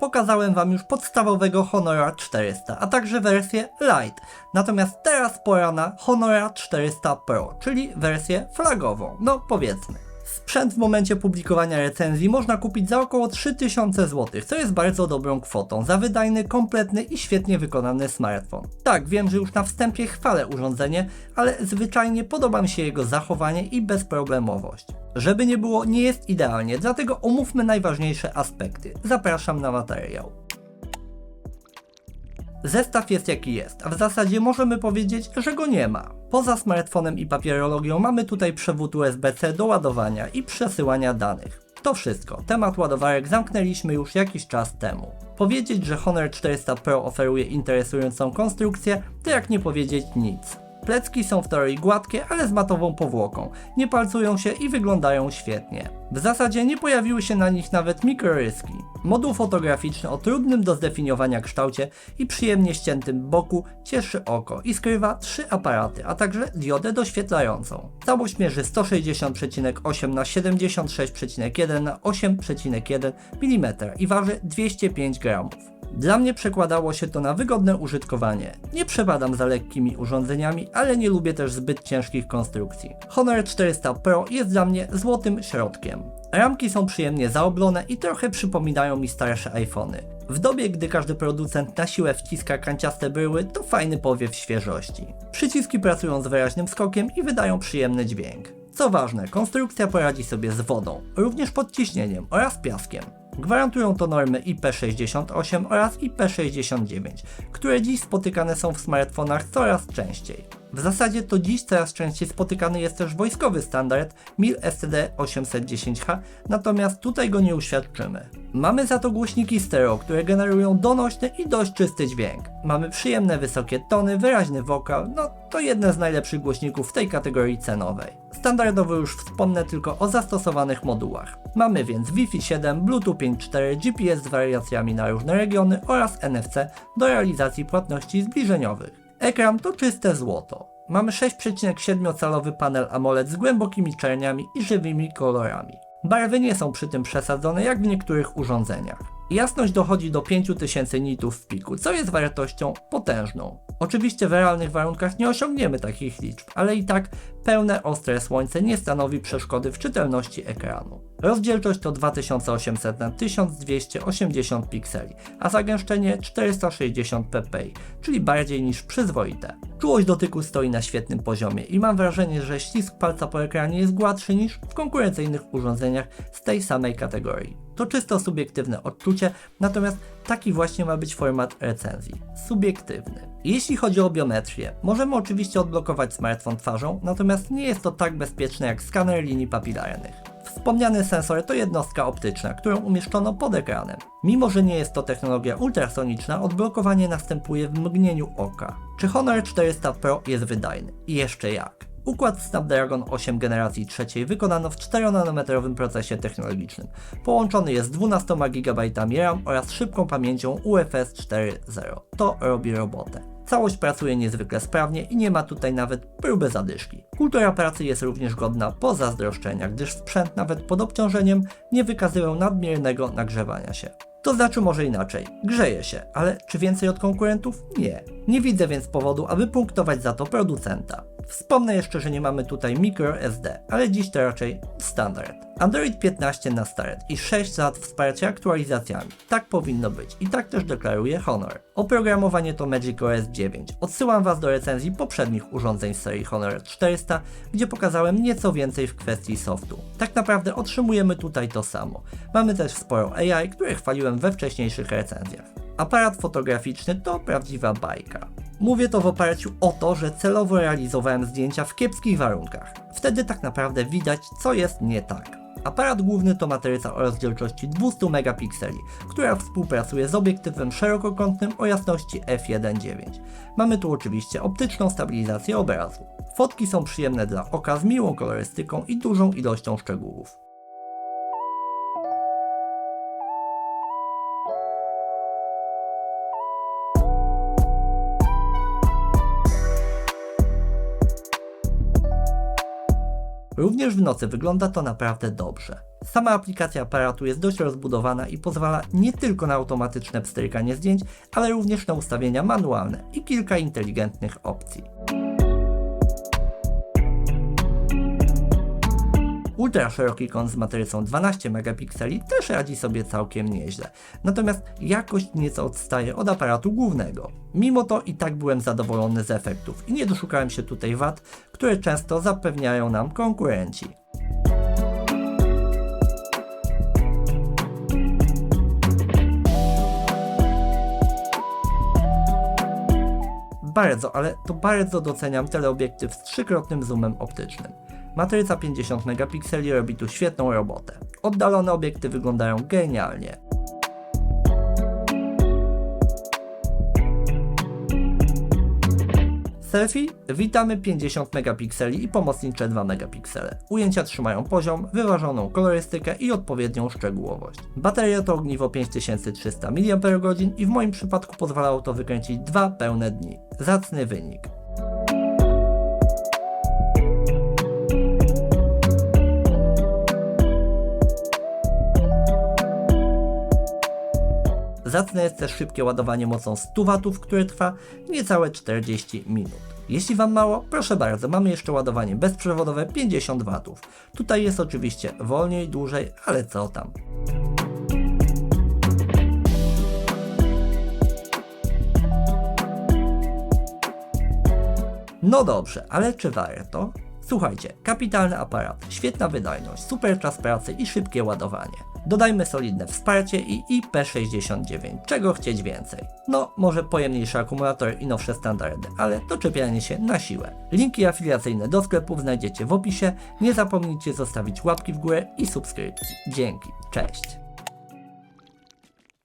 pokazałem Wam już podstawowego Honora 400, a także wersję Lite. Natomiast teraz pora na Honora 400 Pro, czyli wersję flagową, no powiedzmy. Sprzęt w momencie publikowania recenzji można kupić za około 3000 zł, co jest bardzo dobrą kwotą za wydajny, kompletny i świetnie wykonany smartfon. Tak, wiem, że już na wstępie chwalę urządzenie, ale zwyczajnie podoba mi się jego zachowanie i bezproblemowość. Żeby nie było, nie jest idealnie, dlatego omówmy najważniejsze aspekty. Zapraszam na materiał. Zestaw jest jaki jest, a w zasadzie możemy powiedzieć, że go nie ma. Poza smartfonem i papierologią mamy tutaj przewód USB-C do ładowania i przesyłania danych. To wszystko. Temat ładowarek zamknęliśmy już jakiś czas temu. Powiedzieć, że Honor 400 Pro oferuje interesującą konstrukcję, to jak nie powiedzieć nic. Plecki są w teorii gładkie, ale z matową powłoką. Nie palcują się i wyglądają świetnie. W zasadzie nie pojawiły się na nich nawet mikroryski. Moduł fotograficzny o trudnym do zdefiniowania kształcie i przyjemnie ściętym boku cieszy oko i skrywa trzy aparaty, a także diodę doświetlającą. Całość mierzy 160,8 na 76,1 na 8,1 mm i waży 205 gramów. Dla mnie przekładało się to na wygodne użytkowanie. Nie przepadam za lekkimi urządzeniami, ale nie lubię też zbyt ciężkich konstrukcji. Honor 400 Pro jest dla mnie złotym środkiem. Ramki są przyjemnie zaoblone i trochę przypominają mi starsze iPhony. W dobie, gdy każdy producent na siłę wciska kanciaste bryły, to fajny powiew świeżości. Przyciski pracują z wyraźnym skokiem i wydają przyjemny dźwięk. Co ważne, konstrukcja poradzi sobie z wodą, również pod ciśnieniem oraz piaskiem. Gwarantują to normy IP68 oraz IP69, które dziś spotykane są w smartfonach coraz częściej. W zasadzie to dziś coraz częściej spotykany jest też wojskowy standard MIL STD 810H, natomiast tutaj go nie uświadczymy. Mamy za to głośniki stereo, które generują donośny i dość czysty dźwięk. Mamy przyjemne wysokie tony, wyraźny wokal, no to jedne z najlepszych głośników w tej kategorii cenowej. Standardowo już wspomnę tylko o zastosowanych modułach. Mamy więc Wi-Fi 7, Bluetooth 5.4, GPS z wariacjami na różne regiony oraz NFC do realizacji płatności zbliżeniowych. Ekran to czyste złoto. Mamy 6,7-calowy panel AMOLED z głębokimi czerniami i żywymi kolorami. Barwy nie są przy tym przesadzone jak w niektórych urządzeniach. Jasność dochodzi do 5000 nitów w piku, co jest wartością potężną. Oczywiście w realnych warunkach nie osiągniemy takich liczb, ale i tak pełne ostre słońce nie stanowi przeszkody w czytelności ekranu. Rozdzielczość to 2800 na 1280 pikseli, a zagęszczenie 460 ppi, czyli bardziej niż przyzwoite. Czułość dotyku stoi na świetnym poziomie i mam wrażenie, że ścisk palca po ekranie jest gładszy niż w konkurencyjnych urządzeniach z tej samej kategorii. To czysto subiektywne odczucie, natomiast taki właśnie ma być format recenzji. Subiektywny. Jeśli chodzi o biometrię, możemy oczywiście odblokować smartfon twarzą, natomiast nie jest to tak bezpieczne jak skaner linii papilarnych. Wspomniany sensor to jednostka optyczna, którą umieszczono pod ekranem. Mimo, że nie jest to technologia ultrasoniczna, odblokowanie następuje w mgnieniu oka. Czy Honor 400 Pro jest wydajny? I jeszcze jak? Układ Snapdragon 8 generacji trzeciej wykonano w 4-nanometrowym procesie technologicznym. Połączony jest z 12 GB RAM oraz szybką pamięcią UFS 4.0. To robi robotę. Całość pracuje niezwykle sprawnie i nie ma tutaj nawet próby zadyszki. Kultura pracy jest również godna pozazdroszczenia, gdyż sprzęt nawet pod obciążeniem nie wykazywał nadmiernego nagrzewania się. To znaczy może inaczej, grzeje się, ale czy więcej od konkurentów? Nie. Nie widzę więc powodu, aby punktować za to producenta. Wspomnę jeszcze, że nie mamy tutaj microSD, ale dziś to raczej standard. Android 15 na start i 6 lat wsparcia aktualizacjami. Tak powinno być i tak też deklaruje Honor. Oprogramowanie to Magic OS 9. Odsyłam Was do recenzji poprzednich urządzeń serii Honor 400, gdzie pokazałem nieco więcej w kwestii softu. Tak naprawdę otrzymujemy tutaj to samo. Mamy też sporo AI, które chwaliłem we wcześniejszych recenzjach. Aparat fotograficzny to prawdziwa bajka. Mówię to w oparciu o to, że celowo realizowałem zdjęcia w kiepskich warunkach. Wtedy tak naprawdę widać, co jest nie tak. Aparat główny to matryca o rozdzielczości 200 megapikseli, która współpracuje z obiektywem szerokokątnym o jasności f1.9. Mamy tu oczywiście optyczną stabilizację obrazu. Fotki są przyjemne dla oka z miłą kolorystyką i dużą ilością szczegółów. Również w nocy wygląda to naprawdę dobrze. Sama aplikacja aparatu jest dość rozbudowana i pozwala nie tylko na automatyczne pstrykanie zdjęć, ale również na ustawienia manualne i kilka inteligentnych opcji. Ultra szeroki kąt z matrycą 12 megapikseli też radzi sobie całkiem nieźle, natomiast jakość nieco odstaje od aparatu głównego. Mimo to i tak byłem zadowolony z efektów i nie doszukałem się tutaj wad, które często zapewniają nam konkurenci. Bardzo, ale to bardzo doceniam teleobiektyw z trzykrotnym zoomem optycznym. Matryca 50 megapikseli robi tu świetną robotę. Oddalone obiekty wyglądają genialnie. Selfie witamy 50 megapikseli i pomocnicze 2 megapiksele. Ujęcia trzymają poziom, wyważoną kolorystykę i odpowiednią szczegółowość. Bateria to ogniwo 5300 mAh i w moim przypadku pozwalało to wykręcić dwa pełne dni. Zacny wynik. Zacne jest też szybkie ładowanie mocą 100 W, które trwa niecałe 40 minut. Jeśli Wam mało, proszę bardzo, mamy jeszcze ładowanie bezprzewodowe 50 W. Tutaj jest oczywiście wolniej, dłużej, ale co tam. No dobrze, ale czy warto? Słuchajcie, kapitalny aparat, świetna wydajność, super czas pracy i szybkie ładowanie. Dodajmy solidne wsparcie i IP69, czego chcieć więcej. No, może pojemniejszy akumulator i nowsze standardy, ale to czepianie się na siłę. Linki afiliacyjne do sklepów znajdziecie w opisie, nie zapomnijcie zostawić łapki w górę i subskrypcji. Dzięki, cześć!